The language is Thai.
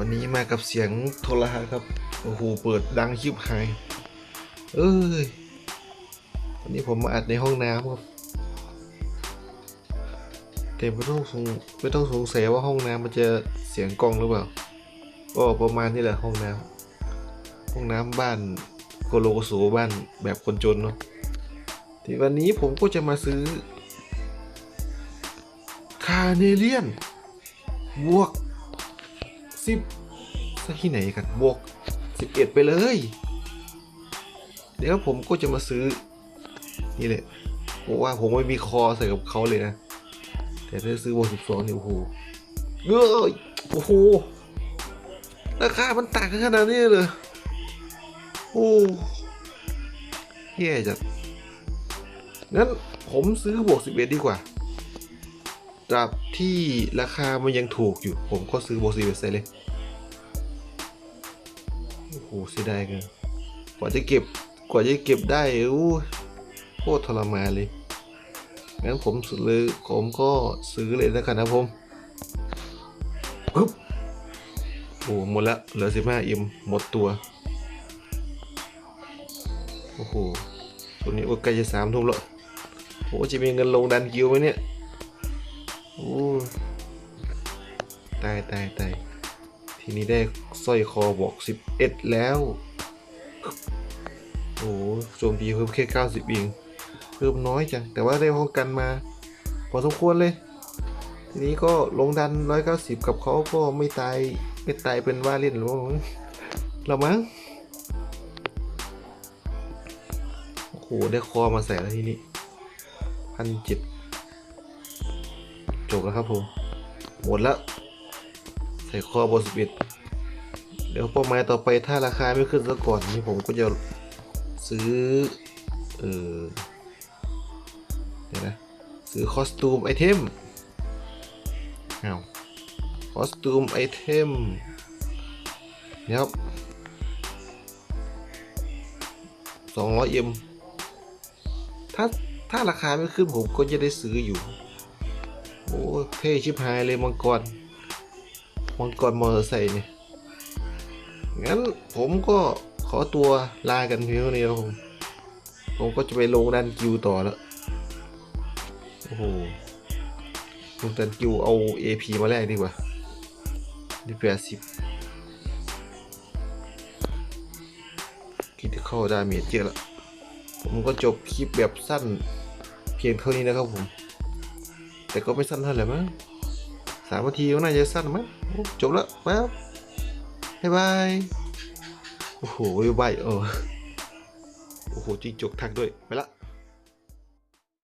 วันนี้มากับเสียงโทรทัครับ โอ้โห เปิดดังชิบหาย เอ้ย วันนี้ผมมาอัดในห้องน้ำครับ แต่ไม่ต้องสงไม่ต้องสงสัยว่าห้องน้ำมันจะเสียงกล้องหรือเปล่า ก็ประมาณนี้แหละห้องน้ำห้องน้ำบ้านโกโลโกโสบ้านแบบคนจนเนาะ ที่วันนี้ผมก็จะมาซื้อ คาเนเลียนบวก สิบสักที่ไหนกันบวกสิบเอ็ดไปเลย เดี๋ยวผมก็จะมาซื้อ นี่แหละเพราะว่าผมไม่มีคอใส่กับเขาเลยนะ แต่ถ้าซื้อบวกสิบสองเนี่ยโอ้โหเอ้ยโอ้โหราคามันต่างกันขนาดนี้เลยโอ้แย่จัดงั้นผมซื้อบวกสิบเอ็ดดีกว่า ตราบที่ราคามันยังถูกอยู่ ผมก็ซื้อโบซีเวสเลย โอ้โหเสียดายกันกว่าจะเก็บกว่าจะเก็บได้อู้โคตรทรมานเลย งั้นผมซื้อผมก็ซื้อเลยแล้วกันนะผมปึ๊บโอ้หมดละเหลือสิบห้าอิมหมดตัว โอ้โหตัวนี้โอ้ใกล้จะสามทุ่มแล้วโอ้จะมีเงินลงดันกิวไหมเนี่ย โอ้ตายตายตายทีนี้ได้สร้อยคอบอกสิบเอ็ดแล้ว โอ้โจมตีเพิ่มแค่เก้าสิบเองเพิ่มน้อยจัง แต่ว่าได้ป้องกันมา พอสมควรเลย ทีนี้ก็ลงดันร้อยเก้าสิบกับเขาก็ไม่ตาย ไม่ตายเป็นว่าเล่นหรือว่าเรามั้งโอ้โหได้คอมาใส่แล้วทีนี้พันเจ็ด จบแล้วครับผม หมดแล้ว ใส่คอบนสิบเอ็ดเดี๋ยวเป้าหมายต่อไปถ้าราคาไม่ขึ้นซะก่อนนี่ผมก็จะซื้อ เออเดี๋ยวนะ ซื้อคอสตูมไอเทมเอาคอสตูมไอเทมเนี่ยครับสองร้อยเอ็มถ้าถ้าราคาไม่ขึ้นผมก็จะได้ซื้ออยู่ โอ้เท่ชิบหายเลยมังกรมังกรมอเตอร์ไซค์เนี่ยงั้นผมก็ขอตัวลากันเพียงเท่านี้ครับผมผมก็จะไปลงดันกิวต่อแล้ว โอ้โหลงดันกิวเอา AP มาแลกดีกว่าดีแปดสิบคิดเข้าดาเมจเยอะละผมก็จบคลิปแบบสั้นเพียงเท่านี้นะครับผม แต่ก็ไม่สั้นเท่าไหร่มั้งสามนาทีก็น่าจะสั้นมั้งโอ้จบแล้วปั๊บบายบาย โอ้โหบาย เออ โอ้โหจิ้งจกทักด้วย ไปละ